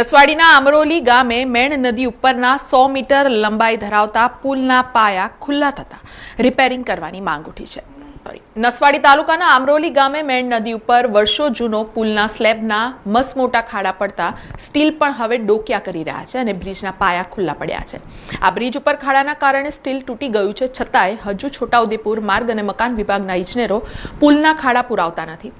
નસવાડીના અમરોલી ગામે મેણ નદી ઉપરના સો મીટર લંબાઈ ધરાવતા પુલના પાયા ખુલ્લા થતા રિપેરિંગ કરવાની માંગ ઉઠી છે. નસવાડી તાલુકાના આમરોલી ગામે મેણ નદી ઉપર વર્ષો જૂનો પુલના સ્લેબના મસમોટા ખાડા પડતા સ્ટીલ પણ હવે ડોક્યા કરી રહ્યા છે અને બ્રિજના પાયા ખુલ્લા પડ્યા છે આ બ્રિજ ઉપર ખાડાના કારણે સ્ટીલ તૂટી ગયું છે છતાંય હજુ છોટાઉદેપુર માર્ગ અને મકાન વિભાગના ઇજનેરો પુલના ખાડા પુરાવતા નથી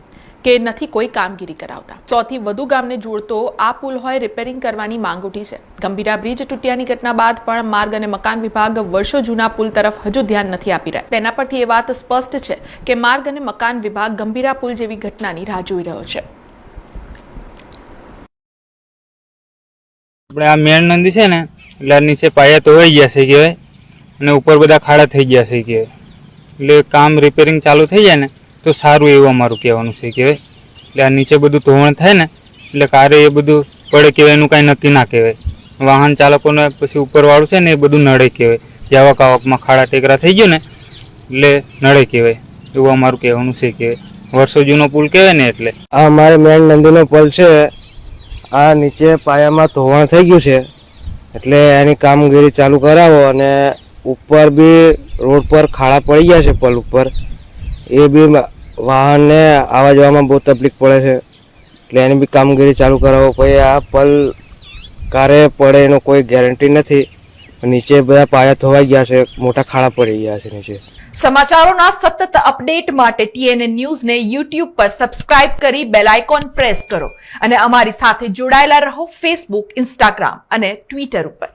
કે નથી કોઈ કામગીરી કરાવતા. સૌથી વધુ ગામને જોડતો આ પુલ હોય રિપેરિંગ કરવાની માંગ ઉઠી છે. ગંભીરા બ્રિજ તૂટ્યાની ઘટના બાદ પણ માર્ગ અને મકાન વિભાગ વર્ષો જૂના પુલ તરફ હજુ ધ્યાન નથી આપી રહ્યા. તેના પરથી એ વાત સ્પષ્ટ છે કે માર્ગ અને મકાન વિભાગ ગંભીરા પુલ જેવી ઘટનાની રાહ જોઈ રહ્યો છે. આપણે આ મેણ નદી છે ને, એટલે નીચે પાયા તોવાઈ ગયા છે કહેવાય. અને ઉપર બધા ખાડા થઈ ગયા છે કહેવાય. એટલે કામ રિપેરિંગ ચાલુ થઈ જાય ને તો સારું એવું અમારું કહેવાનું છે કહેવાય. એટલે આ નીચે બધું ધોવણ થાય ને, એટલે કારે એ બધું પડે કહેવાય એનું કાંઈ નક્કી ના કહેવાય. વાહન ચાલકોને પછી ઉપરવાળું છે ને એ બધું નડે કહેવાય. જાવક આવકમાં ખાડા ટેકરા થઈ ગયો ને, એટલે નડે કહેવાય. એવું અમારું કહેવાનું છે કહેવાય. વર્ષો જૂનો પુલ કહેવાય ને એટલે. આ અમારે મેન નંદીનો પલ છે. આ નીચે પાયામાં ધોવાણ થઈ ગયું છે. એટલે એની કામગીરી ચાલુ કરાવો અને ઉપર બી રોડ પર ખાડા પડી ગયા છે પલ ઉપર. એ બી વાહનને આવવા જવામાં બહુ તકલીફ પડે છે. એટલે એની બી કામગીરી ચાલુ કરાવો કોઈ આ પલ કારે પડે એનો કોઈ ગેરંટી નથી. નીચે બધા પાયા ધોવાઈ ગયા છે. મોટા ખાડા પડી ગયા છે નીચે. સમાચારોના સતત અપડેટ માટે ટીએનએ ન્યૂઝને યુટ્યુબ પર સબસ્ક્રાઇબ કરી બેલ આઇકોન પ્રેસ કરો. અને અમારી સાથે જોડાયેલા રહો ફેસબુક ઇન્સ્ટાગ્રામ અને ટ્વિટર ઉપર.